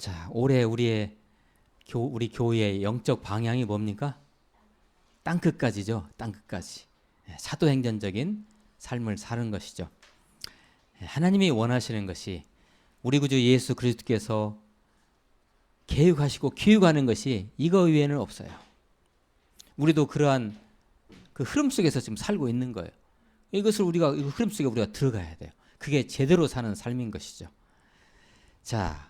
자, 올해 우리의 교, 우리 교회의 영적 방향이 뭡니까? 땅 끝까지죠. 땅 끝까지. 예, 사도행전적인 삶을 사는 것이죠. 예, 하나님이 원하시는 것이 우리 구주 예수 그리스도께서 계획하시고 기획하는 것이 이거 외에는 없어요. 우리도 그러한 그 흐름 속에서 지금 살고 있는 거예요. 이것을 우리가 이 흐름 속에 우리가 들어가야 돼요. 그게 제대로 사는 삶인 것이죠. 자,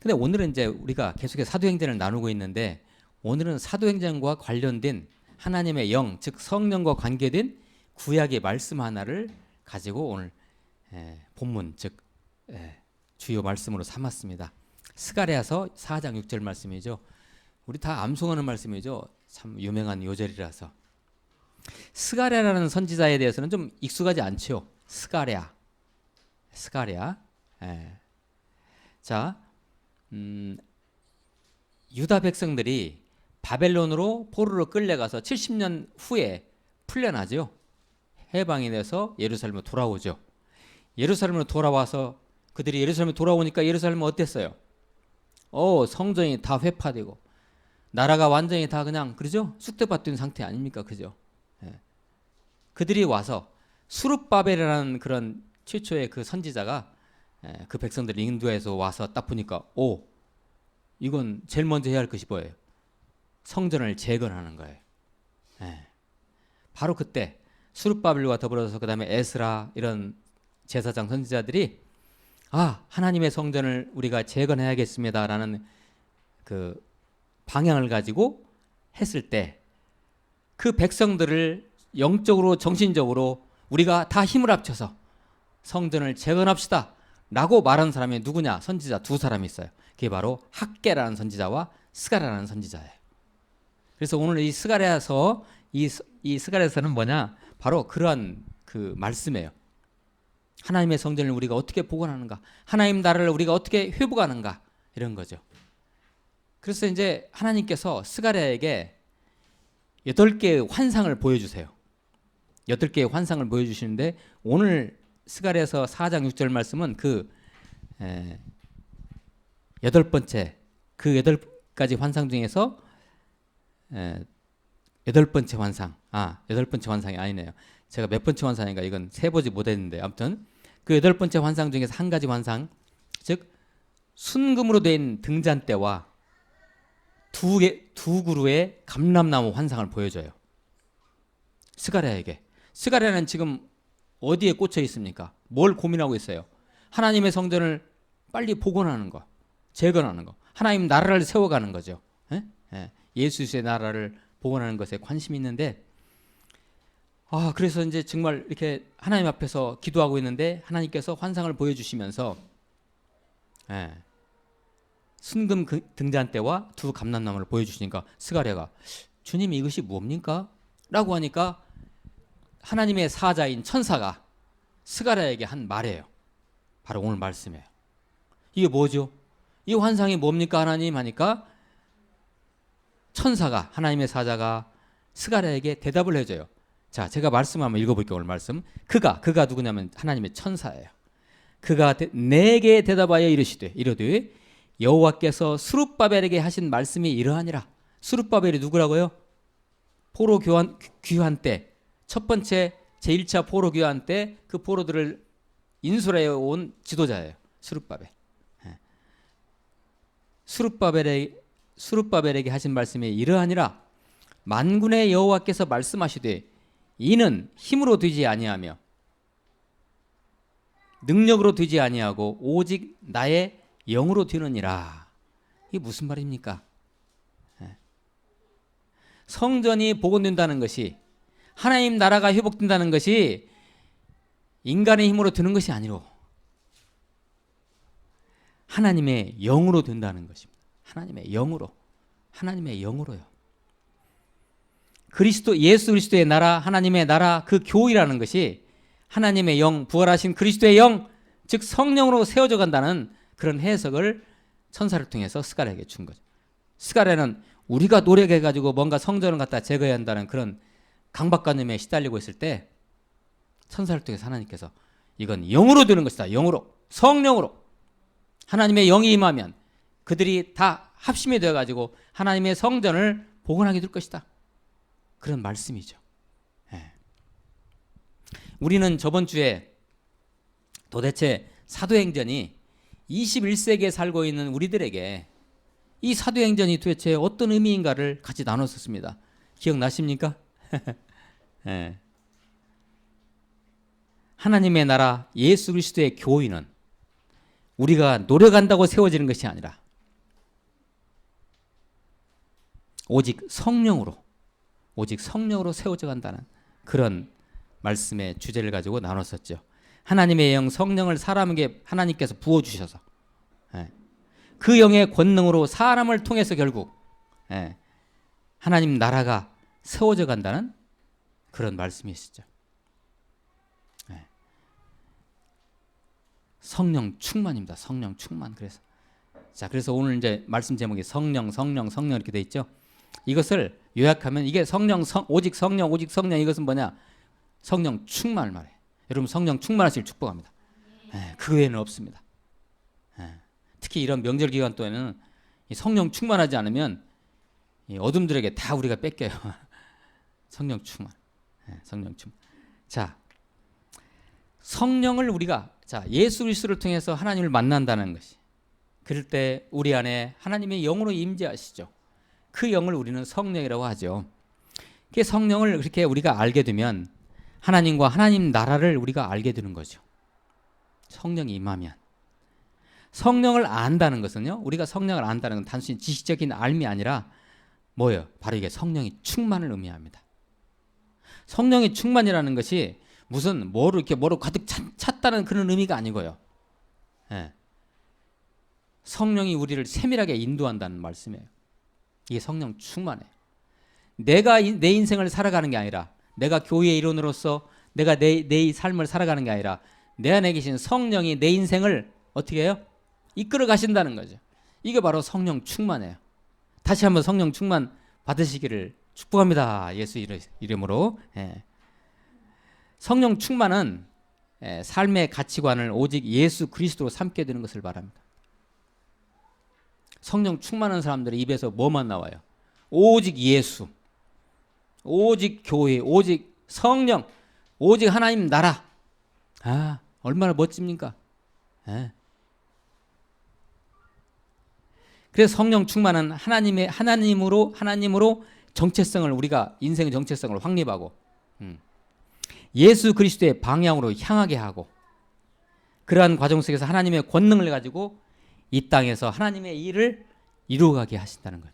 근데 오늘은 이제 우리가 계속해서 사도행전을 나누고 있는데 오늘은 사도행전과 관련된 하나님의 영, 즉 성령과 관계된 구약의 말씀 하나를 가지고 오늘 에, 본문, 즉 에, 주요 말씀으로 삼았습니다. 스가랴서 4장 6절 말씀이죠. 우리 다 암송하는 말씀이죠. 참 유명한 요절이라서. 스가랴라는 선지자에 대해서는 좀 익숙하지 않죠. 스가랴, 스가랴. 예. 자, 음, 유다 백성들이 바벨론으로 포로로 끌려가서 70년 후에 풀려나죠. 해방이 돼서 예루살렘으로 돌아오죠. 예루살렘으로 돌아와서 그들이 예루살렘에 돌아오니까 예루살렘은 어땠어요? 어, 성전이 다 회파되고 나라가 완전히 다 그냥 그러죠? 쑥대밭 상태 아닙니까? 그죠? 예. 그들이 와서 수룹바벨이라는 그런 최초의 그 선지자가 예, 그 백성들 인도에서 와서 딱 보니까 오 이건 제일 먼저 해야 할 것이 뭐예요? 성전을 재건하는 거예요. 예. 바로 그때 수룹바벨과 더불어서 그 다음에 에스라 이런 제사장 선지자들이 아 하나님의 성전을 우리가 재건해야겠습니다라는 그 방향을 가지고 했을 때 그 백성들을 영적으로 정신적으로 우리가 다 힘을 합쳐서 성전을 재건합시다. 라고 말하는 사람이 누구냐? 선지자 두 사람이 있어요. 그게 바로 학계라는 선지자와 스가랴라는 선지자예요. 그래서 오늘 이 스가랴서 이, 이 스가랴서는 뭐냐? 바로 그러한 그 말씀이에요. 하나님의 성전을 우리가 어떻게 복원하는가? 하나님 나라를 우리가 어떻게 회복하는가? 이런 거죠. 그래서 이제 하나님께서 스가랴에게 여덟 개의 환상을 보여주세요. 여덟 개의 환상을 보여주시는데 오늘 스가랴서 4장 6절 말씀은 그 에, 여덟 번째 그 여덟 가지 환상 중에서 에, 여덟 번째 환상 아 여덟 번째 환상이 아니네요. 제가 몇 번째 환상인가 이건 세 보지 못했는데 아무튼 그 여덟 번째 환상 중에서 한 가지 환상 즉 순금으로 된 등잔대와 두 개 두 그루의 감람나무 환상을 보여줘요. 스가랴에게 스가랴는 지금 어디에 꽂혀 있습니까? 뭘 고민하고 있어요? 하나님의 성전을 빨리 복원하는 거, 재건하는 거, 하나님 나라를 세워가는 거죠. 예? 예. 예수의 나라를 복원하는 것에 관심이 있는데, 아 그래서 이제 정말 이렇게 하나님 앞에서 기도하고 있는데 하나님께서 환상을 보여주시면서, 예. 순금 그 등잔대와 두 감람나무를 보여주시니까 스가랴가 주님 이것이 뭡니까? 라고 하니까 하나님의 사자인 천사가 스가랴에게 한 말이에요. 바로 오늘 말씀이에요. 이게 뭐죠? 이 환상이 뭡니까 하나님 하니까 천사가 하나님의 사자가 스가랴에게 대답을 해줘요. 자, 제가 말씀 한번 읽어볼게요. 오늘 말씀. 그가 그가 누구냐면 하나님의 천사예요. 그가 대, 내게 대답하여 이르시되 이르되 여호와께서 수룹바벨에게 하신 말씀이 이러하니라. 수룹바벨이 누구라고요? 포로 교환 귀환 때 첫 번째 제1차 포로 귀환 때 그 포로들을 인솔해 온 지도자예요. 수룹바벨. 예. 수룹바벨에 수룹바벨에게 하신 말씀이 이러하니라. 만군의 여호와께서 말씀하시되 이는 힘으로 되지 아니하며 능력으로 되지 아니하고 오직 나의 영으로 되느니라. 이게 무슨 말입니까? 예. 성전이 복원된다는 것이 하나님 나라가 회복된다는 것이 인간의 힘으로 되는 것이 아니로 하나님의 영으로 된다는 것입니다. 하나님의 영으로. 하나님의 영으로요. 그리스도 예수 그리스도의 나라, 하나님의 나라 그 교회라는 것이 하나님의 영, 부활하신 그리스도의 영, 즉 성령으로 세워져 간다는 그런 해석을 천사를 통해서 스가랴에게 준 거죠. 스가랴는 우리가 노력해 가지고 뭔가 성전을 갖다 제거해야 한다는 그런 강박관념에 시달리고 있을 때 천사를 통해서 하나님께서 이건 영으로 되는 것이다. 영으로 성령으로 하나님의 영이 임하면 그들이 다 합심이 되어 가지고 하나님의 성전을 복원하게 될 것이다. 그런 말씀이죠. 예. 우리는 저번 주에 도대체 사도행전이 21세기에 살고 있는 우리들에게 이 사도행전이 도대체 어떤 의미인가를 같이 나눴었습니다. 기억나십니까? 예. 하나님의 나라 예수 그리스도의 교회는 우리가 노력한다고 세워지는 것이 아니라 오직 성령으로 오직 성령으로 세워져 간다는 그런 말씀의 주제를 가지고 나눴었죠. 하나님의 영 성령을 사람에게 하나님께서 부어 주셔서 예. 그 영의 권능으로 사람을 통해서 결국 예. 하나님 나라가 세워져 간다는 그런 말씀이시죠. 예. 성령 충만입니다. 성령 충만. 그래서 자 그래서 오늘 이제 말씀 제목이 성령 성령 성령 이렇게 돼 있죠. 이것을 요약하면 이게 성령 성, 오직 성령 오직 성령 이것은 뭐냐? 성령 충만을 말해. 여러분 성령 충만하실 축복합니다. 예, 그 외에는 없습니다. 예, 특히 이런 명절 기간 동안에는 이 성령 충만하지 않으면 이 어둠들에게 다 우리가 뺏겨요. 성령 충만. 예, 성령 충만. 자, 성령을 우리가 자 예수 그리스도를 통해서 하나님을 만난다는 것이 그럴 때 우리 안에 하나님의 영으로 임재하시죠. 그 영을 우리는 성령이라고 하죠. 그 성령을 그렇게 우리가 알게 되면 하나님과 하나님 나라를 우리가 알게 되는 거죠. 성령이 임하면 성령을 안다는 것은요. 우리가 성령을 안다는 건 단순히 지식적인 알미 아니라 뭐예요? 바로 이게 성령이 충만을 의미합니다. 성령의 충만이라는 것이 무슨 뭐로 이렇게 뭐로 가득 찼, 다는 그런 의미가 아니고요. 예. 성령이 우리를 세밀하게 인도한다는 말씀이에요. 이게 성령 충만해요. 내가 내 인생을 살아가는 게 아니라 내가 교회의 일원으로서 내가 내, 내 삶을 살아가는 게 아니라 내 안에 계신 성령이 내 인생을 어떻게 해요? 이끌어 가신다는 거죠. 이게 바로 성령 충만이에요. 다시 한번 성령 충만 받으시기를 축복합니다. 예수 이름으로. 예. 성령 충만은 예, 삶의 가치관을 오직 예수 그리스도로 삼게 되는 것을 바랍니다. 성령 충만한 사람들의 입에서 뭐만 나와요? 오직 예수, 오직 교회, 오직 성령, 오직 하나님 나라. 아, 얼마나 멋집니까? 예. 그래서 성령 충만은 하나님의 하나님으로 하나님으로 정체성을 우리가 인생의 정체성을 확립하고 음. 예수 그리스도의 방향으로 향하게 하고 그러한 과정 속에서 하나님의 권능을 가지고 이 땅에서 하나님의 일을 이루어가게 하신다는 것.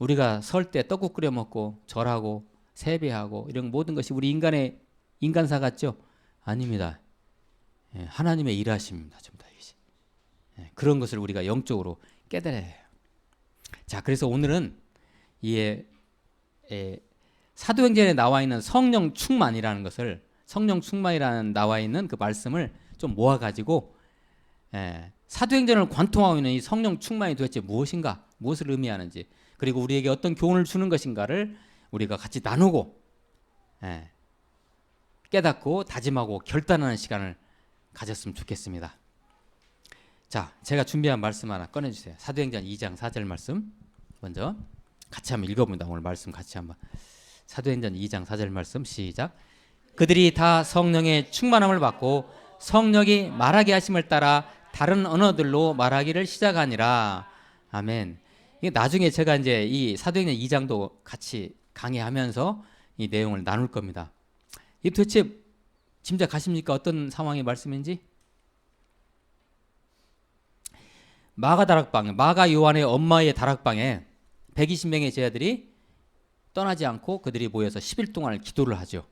우리가 설 때 떡국 끓여 먹고 절하고 세배하고 이런 모든 것이 우리 인간의 인간사 같죠? 아닙니다. 예, 하나님의 일하십니다. 전부 다 이것이. 예, 그런 것을 우리가 영적으로 깨달아야 해요. 자, 그래서 오늘은 이 사도행전에 나와 있는 성령 충만이라는 것을 성령 충만이라는 나와 있는 그 말씀을 좀 모아 가지고 예, 사도행전을 관통하고 있는 이 성령 충만이 도대체 무엇인가, 무엇을 의미하는지, 그리고 우리에게 어떤 교훈을 주는 것인가를 우리가 같이 나누고 예, 깨닫고 다짐하고 결단하는 시간을 가졌으면 좋겠습니다. 자, 제가 준비한 말씀 하나 꺼내주세요. 사도행전 2장 4절 말씀 먼저 같이 한번 읽어봅니다. 오늘 말씀 같이 한번 사도행전 2장 4절 말씀 시작. 그들이 다 성령의 충만함을 받고 성령이 말하게 하심을 따라 다른 언어들로 말하기를 시작하니라. 아멘. 이게 나중에 제가 이제 이 사도행전 2장도 같이 강의하면서 이 내용을 나눌 겁니다. 이 도대체 짐작하십니까? 어떤 상황의 말씀인지? 마가 다락방, 마가 요한의 엄마의 다락방에 120명의 제자들이 떠나지 않고 그들이 모여서 10일 동안 기도를 하죠.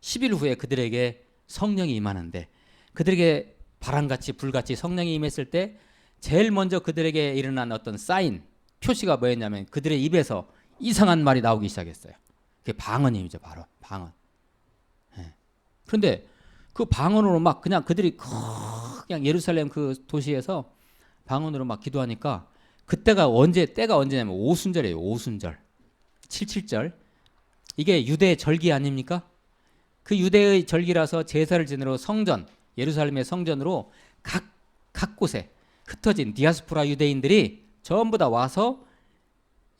10일 후에 그들에게 성령이 임하는데 그들에게 바람같이 불같이 성령이 임했을 때 제일 먼저 그들에게 일어난 어떤 사인 표시가 뭐였냐면 그들의 입에서 이상한 말이 나오기 시작했어요. 그게 방언이죠, 바로 방언. 예. 그런데 그 방언으로 막 그냥 그들이 그냥 예루살렘 그 도시에서 방언으로 막 기도하니까 그때가 언제 때가 언제냐면 오순절이에요. 오순절. 77절. 이게 유대 절기 아닙니까? 그 유대의 절기라서 제사를 지내러 성전 예루살렘의 성전으로 각, 각 곳에 흩어진 디아스포라 유대인들이 전부 다 와서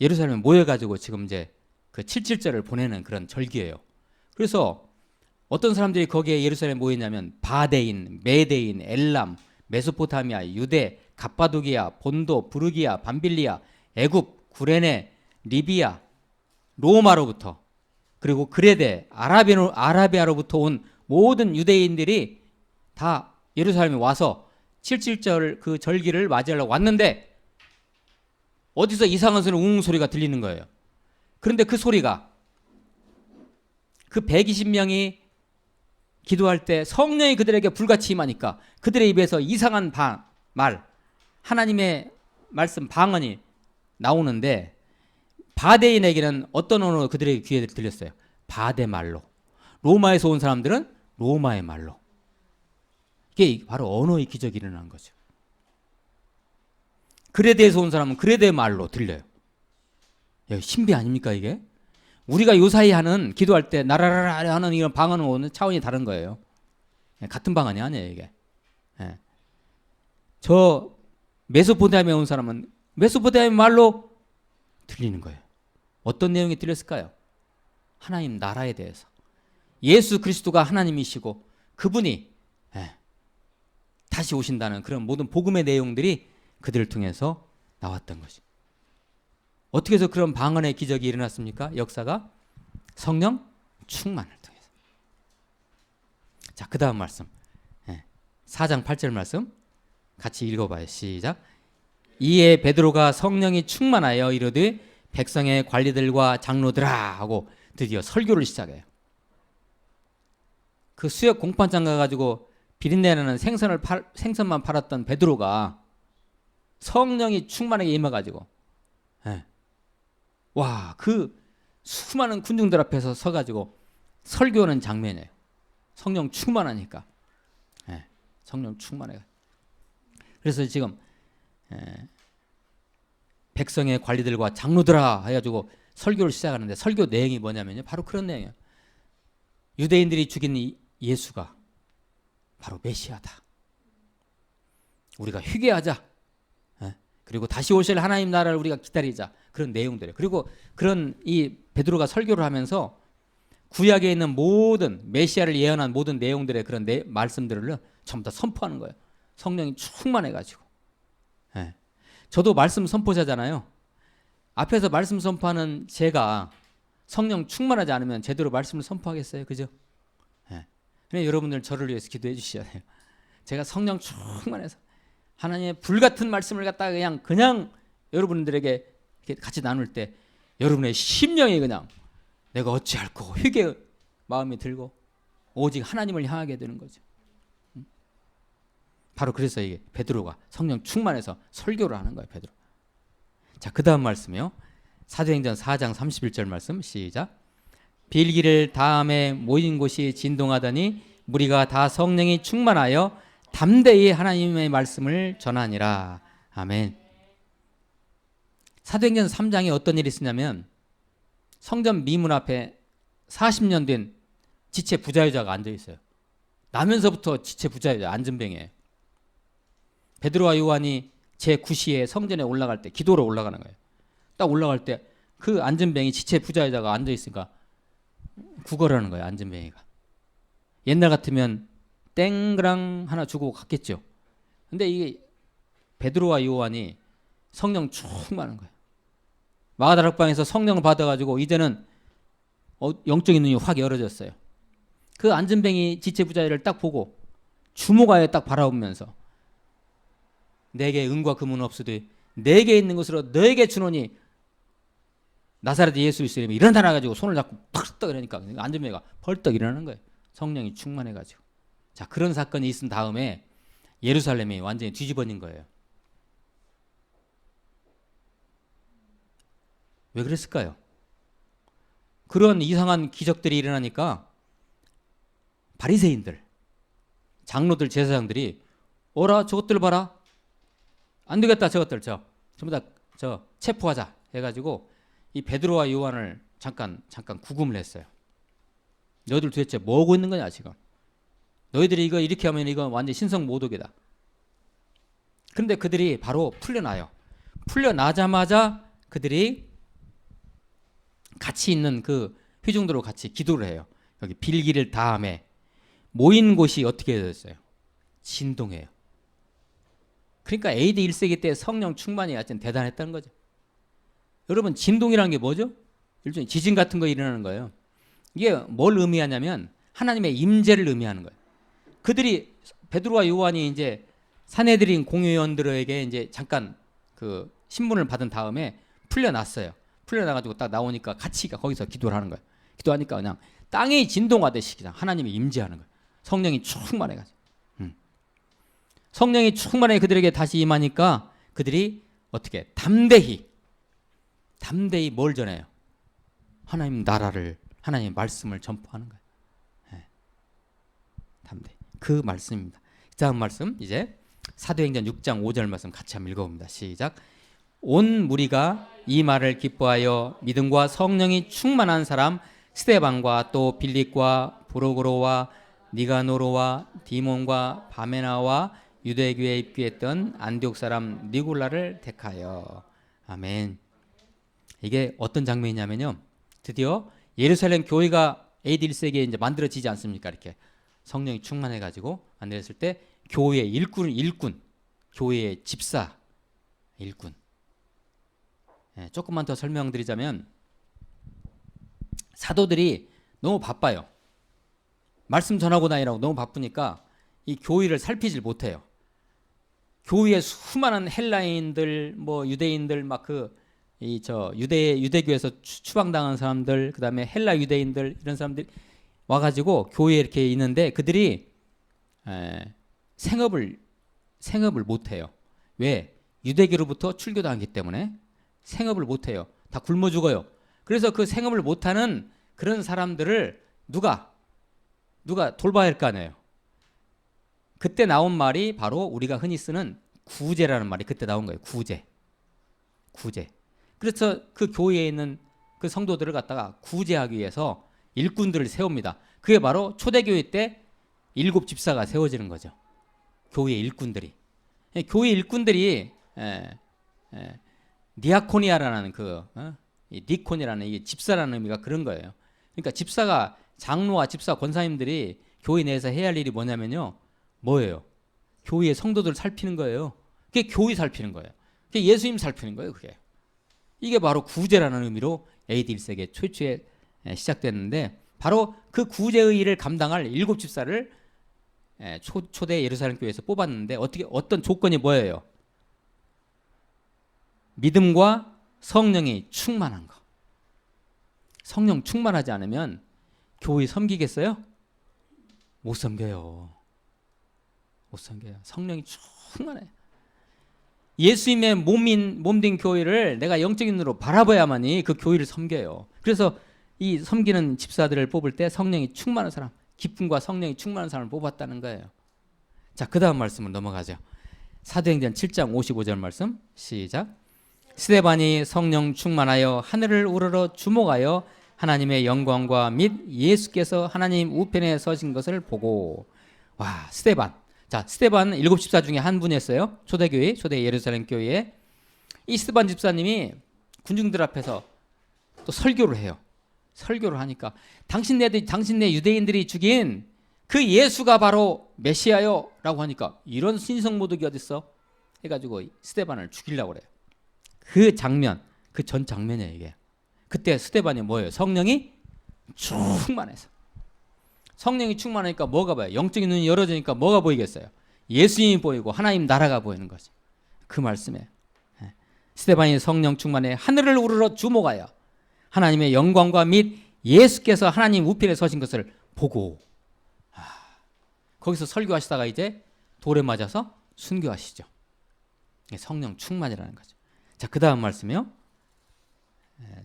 예루살렘에 모여가지고 지금 이제 그 칠칠절을 보내는 그런 절기예요. 그래서 어떤 사람들이 거기에 예루살렘에 모였냐면 바데인, 메데인, 엘람, 메소포타미아, 유대, 갑바도기아, 본도, 부르기아, 밤빌리아, 애굽, 구레네, 리비아, 로마로부터 그리고 그레데, 아라비아, 아라비아로부터 온 모든 유대인들이 다 예루살렘에 와서 칠칠절 그 절기를 맞이하려고 왔는데 어디서 이상한 소리 웅 소리가 들리는 거예요. 그런데 그 소리가 그 120명이 기도할 때 성령이 그들에게 불같이 임하니까 그들의 입에서 이상한 바, 말 하나님의 말씀 방언이 나오는데 바데인에게는 어떤 언어로 그들의 귀에 들렸어요? 바데 말로. 로마에서 온 사람들은 로마의 말로. 이게 바로 언어의 기적이 일어난 거죠. 그레데에서 온 사람은 그레데 말로 들려요. 야, 신비 아닙니까 이게? 우리가 요사이 하는 기도할 때 나라라라 하는 이런 방언은 차원이 다른 거예요. 예, 같은 방언이 아니에요 이게. 예. 저 메소포타미아에 온 사람은 메소포타미아 말로 들리는 거예요. 어떤 내용이 들렸을까요? 하나님 나라에 대해서. 예수 그리스도가 하나님이시고 그분이 예, 다시 오신다는 그런 모든 복음의 내용들이 그들을 통해서 나왔던 것이. 어떻게 해서 그런 방언의 기적이 일어났습니까? 역사가 성령 충만을 통해서. 자, 그 다음 말씀. 예, 4장 8절 말씀 같이 읽어봐요. 시작. 이에 베드로가 성령이 충만하여 이르되 백성의 관리들과 장로들아 하고 드디어 설교를 시작해요. 그 수역 공판장 가가지고 비린내나는 생선을 팔, 생선만 팔았던 베드로가 성령이 충만하게 임해가지고 예. 와, 그 수많은 군중들 앞에서 서가지고 설교하는 장면이에요. 성령 충만하니까. 예, 성령 충만해. 그래서 지금 예, 백성의 관리들과 장로들아 해가지고 설교를 시작하는데 설교 내용이 뭐냐면요. 바로 그런 내용이에요. 유대인들이 죽인 이 예수가 바로 메시아다. 우리가 회개하자. 예, 그리고 다시 오실 하나님 나라를 우리가 기다리자. 그런 내용들이에요. 그리고 그런 이 베드로가 설교를 하면서 구약에 있는 모든 메시아를 예언한 모든 내용들의 그런 내, 말씀들을 전부 다 선포하는 거예요. 성령이 충만해 가지고. 예. 저도 말씀 선포자잖아요. 앞에서 말씀 선포하는 제가 성령 충만하지 않으면 제대로 말씀을 선포하겠어요. 그죠? 예. 그래 여러분들 저를 위해서 기도해 주셔야 돼요. 제가 성령 충만해서 하나님의 불 같은 말씀을 갖다가 그냥 그냥 여러분들에게 같이 나눌 때 여러분의 심령이 그냥 내가 어찌할꼬 회개 마음이 들고 오직 하나님을 향하게 되는 거죠. 바로 그래서 이게 베드로가 성령 충만해서 설교를 하는 거예요, 베드로. 자, 그다음 말씀이요. 사도행전 4장 31절 말씀 시작. 빌기를 다음에 모인 곳이 진동하더니 무리가 다 성령이 충만하여 담대히 하나님의 말씀을 전하니라. 아멘. 사도행전 3장에 어떤 일이 있었냐면 성전 미문 앞에 40년 된 지체 부자여자가 앉아 있어요. 나면서부터 지체 부자여자 안전뱅이에요. 베드로와 요한이 제 9시에 성전에 올라갈 때 기도로 올라가는 거예요. 딱 올라갈 때그 안전뱅이 지체 부자여자가 앉아 있으니까 구걸하는 거예요. 안전뱅이가. 옛날 같으면 땡그랑 하나 주고 갔겠죠. 근데 이게 베드로와 요한이 성령 충만한 거예요. 마가다락방에서 성령을 받아가지고 이제는 어, 영적인 눈이 확 열어졌어요. 그 안전뱅이 지체 부자를 딱 보고 주목하여 딱 바라보면서 내게 은과 금은 없으되 내게 있는 것으로 너에게 주노니 나사렛 예수 이스라엘이 일어나라 가지고 손을 잡고 펄떡 이러니까 안전뱅이가 벌떡 일어나는 거예요. 성령이 충만해가지고 자 그런 사건이 있은 다음에 예루살렘이 완전히 뒤집어진 거예요. 왜 그랬을까요? 그런 이상한 기적들이 일어나니까 바리새인들, 장로들, 제사장들이 어라 저것들 봐라. 안 되겠다 저것들 저 전부 다 저 체포하자 해가지고 이 베드로와 요한을 잠깐 잠깐 구금을 했어요. 너희들 도대체 뭐 하고 있는 거냐 지금? 너희들이 이거 이렇게 하면 이거 완전 신성 모독이다. 그런데 그들이 바로 풀려나요. 풀려나자마자 그들이 같이 있는 그 회중들로 같이 기도를 해요. 여기 빌기를 다음에 모인 곳이 어떻게 됐어요? 진동해요. 그러니까 AD 1세기 때 성령 충만이 하여튼 대단했다는 거죠. 여러분 진동이라는 게 뭐죠? 일종의 지진 같은 거 일어나는 거예요. 이게 뭘 의미하냐면 하나님의 임재를 의미하는 거예요. 그들이 베드로와 요한이 이제 사내들인 공회원들에게 이제 잠깐 그 신문을 받은 다음에 풀려났어요. 풀려나가지고 딱 나오니까 같이 거기서 기도를 하는 거예요. 기도하니까 그냥 땅이 진동하듯이 그냥 하나님이 임재하는 거예요. 성령이 충만해가지고. 음. 성령이 충만해 그들에게 다시 임하니까 그들이 어떻게 담대히 담대히 뭘 전해요? 하나님 나라를 하나님 말씀을 전파하는 거예요. 예. 담대. 그 말씀입니다. 다음 말씀 이제 사도행전 6장 5절 말씀 같이 한번 읽어봅니다. 시작. 온 무리가 이 말을 기뻐하여 믿음과 성령이 충만한 사람 스테반과 또 빌립과 브로그로와 니가노로와 디몬과 바메나와 유대교에 입교했던 안디옥 사람 니골라를 택하여 아멘. 이게 어떤 장면이냐면요. 드디어 예루살렘 교회가 AD 1세기에 이제 만들어지지 않습니까? 이렇게 성령이 충만해 가지고 만들었을 때 교회의 일꾼 일꾼 교회의 집사 일꾼 예, 조금만 더 설명드리자면 사도들이 너무 바빠요. 말씀 전하고 다니라고 너무 바쁘니까 이 교회를 살피질 못해요. 교회에 수많은 헬라인들, 뭐 유대인들 막 그 이 저 유대 유대교에서 추- 추방당한 사람들, 그다음에 헬라 유대인들 이런 사람들 와가지고 교회에 이렇게 있는데 그들이 에, 생업을 생업을 못해요. 왜? 유대교로부터 출교당했기 때문에 생업을 못해요. 다 굶어 죽어요. 그래서 그 생업을 못하는 그런 사람들을 누가 누가 돌봐야 할 거 아니에요. 그때 나온 말이 바로 우리가 흔히 쓰는 구제라는 말이 그때 나온 거예요. 구제. 구제. 그래서 그 교회에 있는 그 성도들을 갖다가 구제하기 위해서 일꾼들을 세웁니다. 그게 바로 초대교회 때 일곱 집사가 세워지는 거죠. 교회 일꾼들이. 예, 교회 일꾼들이 에, 에, 니아코니아라는 그 어? 이 니콘이라는 이게 집사라는 의미가 그런 거예요. 그러니까 집사가 장로와 집사 권사님들이 교회 내에서 해야 할 일이 뭐냐면요. 뭐예요? 교회의 성도들 살피는 거예요. 그게 교회 살피는 거예요. 그게 예수님 살피는 거예요. 그게. 이게 바로 구제라는 의미로 AD 1세기 최초에 에, 시작됐는데 바로 그 구제의 일을 감당할 일곱 집사를 초대 예루살렘 교회에서 뽑았는데 어떻게 어떤 조건이 뭐예요? 믿음과 성령이 충만한 거. 성령 충만하지 않으면 교회 섬기겠어요? 못 섬겨요. 못 섬겨요. 성령이 충만해. 예수님의 몸인 몸된 교회를 내가 영적인 눈으로 바라봐야만이 그 교회를 섬겨요. 그래서 이 섬기는 집사들을 뽑을 때 성령이 충만한 사람, 기쁨과 성령이 충만한 사람을 뽑았다는 거예요. 자, 그다음 말씀을 넘어가죠. 사도행전 7장 55절 말씀 시작. 스데반이 성령 충만하여 하늘을 우러러 주목하여 하나님의 영광과 및 예수께서 하나님 우편에 서신 것을 보고 와 스데반. 자 스데반 일곱 집사 중에 한 분이었어요. 초대교회 초대 예루살렘 교회에. 이 스데반 집사님이 군중들 앞에서 또 설교를 해요. 설교를 하니까 당신네 당신네 유대인들이 죽인 그 예수가 바로 메시아요라고 하니까 이런 신성 모독이 어딨어? 해가지고 스데반을 죽이려고 그래요. 그 장면, 그 전 장면이에요 이게. 그때 스테반이 뭐예요? 성령이 충만해서. 성령이 충만하니까 뭐가 보여? 영적인 눈이 열어지니까 뭐가 보이겠어요? 예수님이 보이고 하나님 나라가 보이는 거지. 그 말씀에 예. 스테반이 성령 충만해 하늘을 우러러 주목하여 하나님의 영광과 및 예수께서 하나님 우편에 서신 것을 보고 아, 거기서 설교하시다가 이제 돌에 맞아서 순교하시죠. 성령 충만이라는 거죠. 자, 그 다음 말씀이요. 에,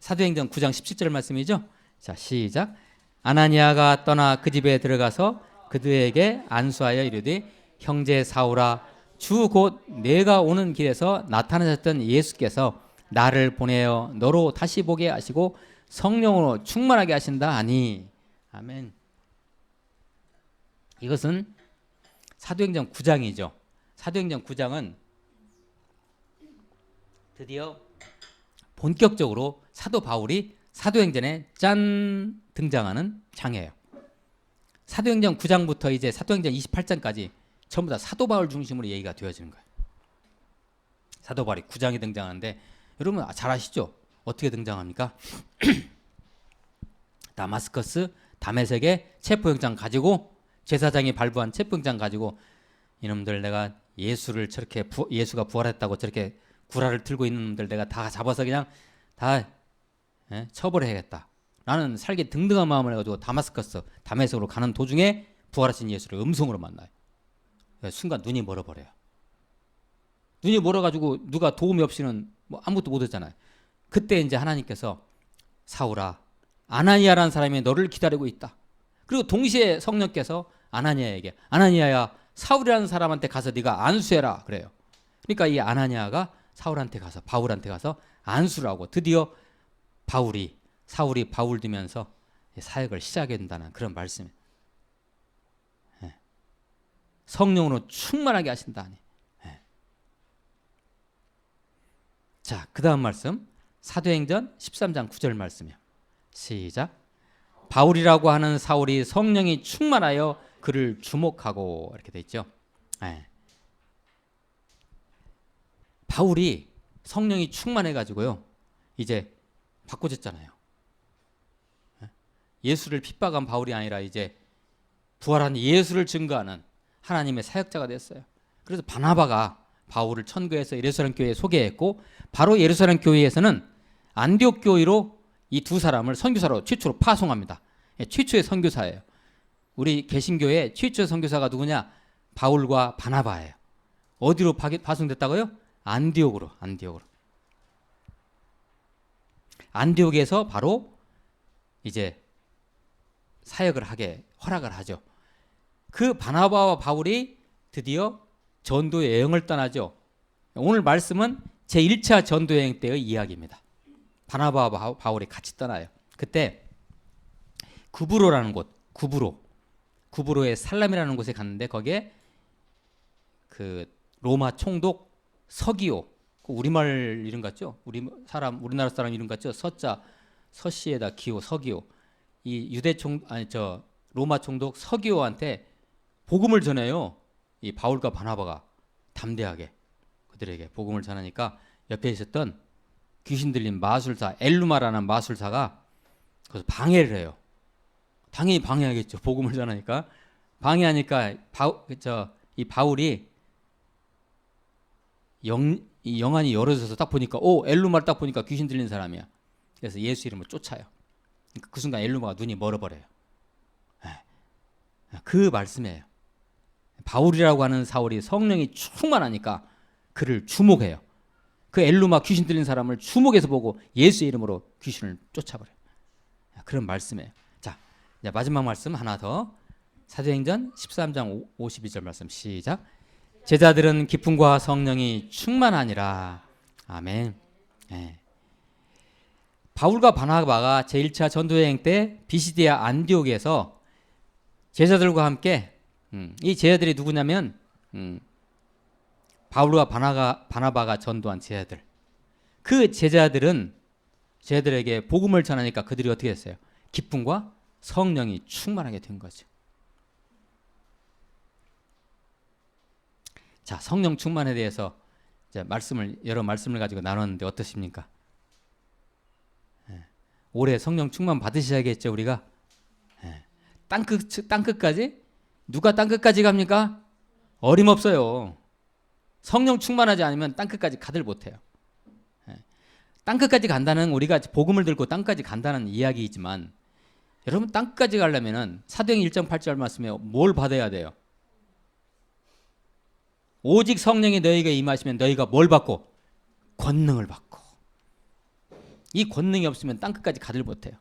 사도행전 9장 17절 말씀이죠. 자, 시작. 아나니아가 떠나 그 집에 들어가서 그들에게 안수하여 이르되 형제 사울아 주곧 내가 오는 길에서 나타나셨던 예수께서 나를 보내어 너로 다시 보게 하시고 성령으로 충만하게 하신다 하니 아멘. 이것은 사도행전 9장이죠. 사도행전 9장은 드디어 본격적으로 사도 바울이 사도행전에 짠 등장하는 장이에요. 사도행전 9장부터 이제 사도행전 28장까지 전부 다 사도 바울 중심으로 얘기가 되어지는 거예요. 사도 바울이 9장에 등장하는데 여러분 잘 아시죠? 어떻게 등장합니까? 다마스커스 다메섹에 체포영장 가지고 제사장이 발부한 체포영장 가지고 이놈들 내가 예수를 저렇게 부, 예수가 부활했다고 저렇게 구라를 들고 있는 놈들 내가 다 잡아서 그냥 다 예, 처벌해야겠다. 나는 살기 등등한 마음을 해가지고 다마스커스 다메섹으로 가는 도중에 부활하신 예수를 음성으로 만나요. 예, 순간 눈이 멀어버려요. 눈이 멀어가지고 누가 도움이 없이는 뭐 아무것도 못했잖아요. 그때 이제 하나님께서 사울아 아나니아라는 사람이 너를 기다리고 있다. 그리고 동시에 성령께서 아나니아에게 아나니아야 사울이라는 사람한테 가서 네가 안수해라 그래요. 그러니까 이 아나니아가 사울한테 가서 바울한테 가서 안수를 하고 드디어 바울이 사울이 바울 되면서 사역을 시작해 된다는 그런 말씀이에요. 예. 성령으로 충만하게 하신다니. 예. 자, 그 다음 말씀 사도행전 13장 9절 말씀이요. 시작. 바울이라고 하는 사울이 성령이 충만하여 그를 주목하고 이렇게 돼 있죠. 예. 바울이 성령이 충만해 가지고요. 이제 바꿔졌잖아요. 예? 예수를 핍박한 바울이 아니라 이제 부활한 예수를 증거하는 하나님의 사역자가 됐어요. 그래서 바나바가 바울을 천거해서 예루살렘 교회에 소개했고 바로 예루살렘 교회에서는 안디옥 교회로 이 두 사람을 선교사로 최초로 파송합니다. 예, 최초의 선교사예요. 우리 개신교의 최초의 선교사가 누구냐? 바울과 바나바예요. 어디로 파, 파송됐다고요? 안디옥으로, 안디옥으로. 안디옥에서 바로 이제 사역을 하게 허락을 하죠. 그 바나바와 바울이 드디어 전도 여행을 떠나죠. 오늘 말씀은 제 1차 전도 여행 때의 이야기입니다. 바나바와 바울이 같이 떠나요. 그때 구브로라는 곳, 구브로, 구브로의 살람이라는 곳에 갔는데 거기에 그 로마 총독 서기오, 그 우리말 이름 같죠? 우리 사람 우리나라 사람 이름 같죠? 서자 서씨에다 기호 서기오. 이 유대 총 아니 저 로마 총독 서기오한테 복음을 전해요. 이 바울과 바나바가 담대하게 그들에게 복음을 전하니까 옆에 있었던 귀신 들린 마술사 엘루마라는 마술사가 그래서 방해를 해요. 당연히 방해하겠죠. 복음을 전하니까 방해하니까 저이 바울이 영, 이 영안이 열어져서 딱 보니까 오 엘루마를 딱 보니까 귀신 들린 사람이야. 그래서 예수 이름을 쫓아요. 그러니까 그 순간 엘루마가 눈이 멀어버려요. 예. 그 말씀이에요. 바울이라고 하는 사울이 성령이 충만하니까 그를 주목해요. 그 엘루마 귀신 들린 사람을 주목해서 보고 예수의 이름으로 귀신을 쫓아버려요. 그런 말씀이에요. 자, 이제 마지막 말씀 하나 더. 사도행전 13장 52절 말씀 시작. 제자들은 기쁨과 성령이 충만하니라. 아멘. 네. 바울과 바나바가 제1차 전도여행 때 비시디아 안디옥에서 제자들과 함께 음, 이 제자들이 누구냐면 음, 바울과 바나가, 바나바가 전도한 제자들. 그 제자들은 제자들에게 복음을 전하니까 그들이 어떻게 했어요? 기쁨과 성령이 충만하게 된 거죠. 자, 성령 충만에 대해서 이제 말씀을 여러 말씀을 가지고 나눴는데 어떠십니까? 예. 올해 성령 충만 받으셔야겠죠, 우리가. 예. 땅끝 땅끝까지 누가 땅끝까지 갑니까? 어림없어요. 성령 충만하지 않으면 땅끝까지 가들 못해요. 예. 땅끝까지 간다는 우리가 복음을 들고 땅까지 간다는 이야기이지만 여러분 땅끝까지 가려면은 사도행 1.8절 말씀에 뭘 받아야 돼요? 오직 성령이 너희에게 임하시면 너희가 뭘 받고 권능을 받고 이 권능이 없으면 땅 끝까지 가들 못해요.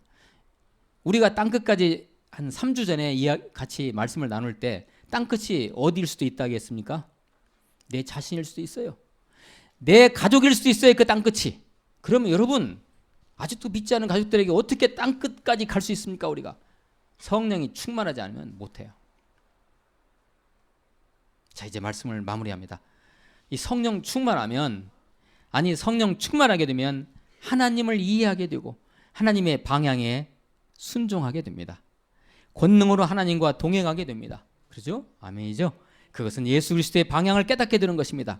우리가 땅 끝까지 한 3주 전에 같이 말씀을 나눌 때 땅 끝이 어디일 수도 있다겠습니까? 내 자신일 수도 있어요. 내 가족일 수도 있어요. 그 땅 끝이. 그러면 여러분 아직도 믿지 않은 가족들에게 어떻게 땅 끝까지 갈 수 있습니까? 우리가 성령이 충만하지 않으면 못해요. 자, 이제 말씀을 마무리합니다. 이 성령 충만하면 아니 성령 충만하게 되면 하나님을 이해하게 되고 하나님의 방향에 순종하게 됩니다. 권능으로 하나님과 동행하게 됩니다. 그렇죠? 아멘이죠? 그것은 예수 그리스도의 방향을 깨닫게 되는 것입니다.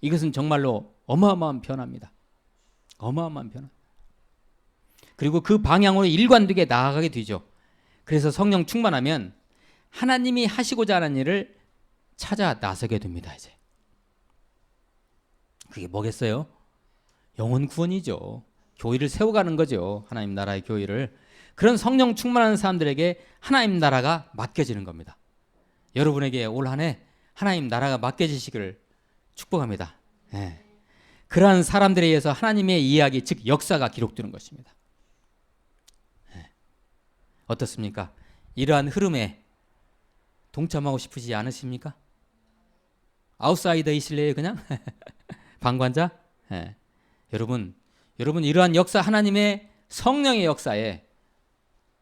이것은 정말로 어마어마한 변화입니다. 어마어마한 변화. 그리고 그 방향으로 일관되게 나아가게 되죠. 그래서 성령 충만하면 하나님이 하시고자 하는 일을 찾아 나서게 됩니다. 이제 그게 뭐겠어요? 영혼 구원이죠. 교회를 세워가는 거죠. 하나님 나라의 교회를 그런 성령 충만한 사람들에게 하나님 나라가 맡겨지는 겁니다. 여러분에게 올 한해 하나님 나라가 맡겨지시기를 축복합니다. 예. 그러한 사람들에 의해서 하나님의 이야기 즉 역사가 기록되는 것입니다. 예. 어떻습니까? 이러한 흐름에 동참하고 싶으지 않으십니까? 아웃사이더이실래요 그냥 방관자? 예. 여러분 여러분 이러한 역사 하나님의 성령의 역사에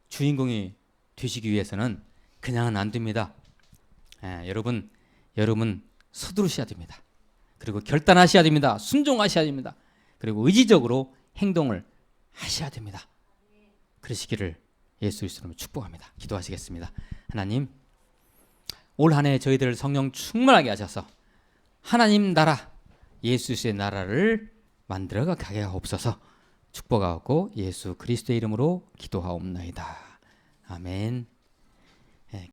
주인공이 되시기 위해서는 그냥은 안 됩니다. 예, 여러분 여러분 서두르셔야 됩니다. 그리고 결단하셔야 됩니다. 순종하셔야 됩니다. 그리고 의지적으로 행동을 하셔야 됩니다. 그러시기를 예수 그리스도로 축복합니다. 기도하시겠습니다. 하나님 올 한해 저희들을 성령 충만하게 하셔서 하나님 나라 예수의 나라를 만들어 가게 하옵소서. 축복하고 예수 그리스도의 이름으로 기도하옵나이다. 아멘.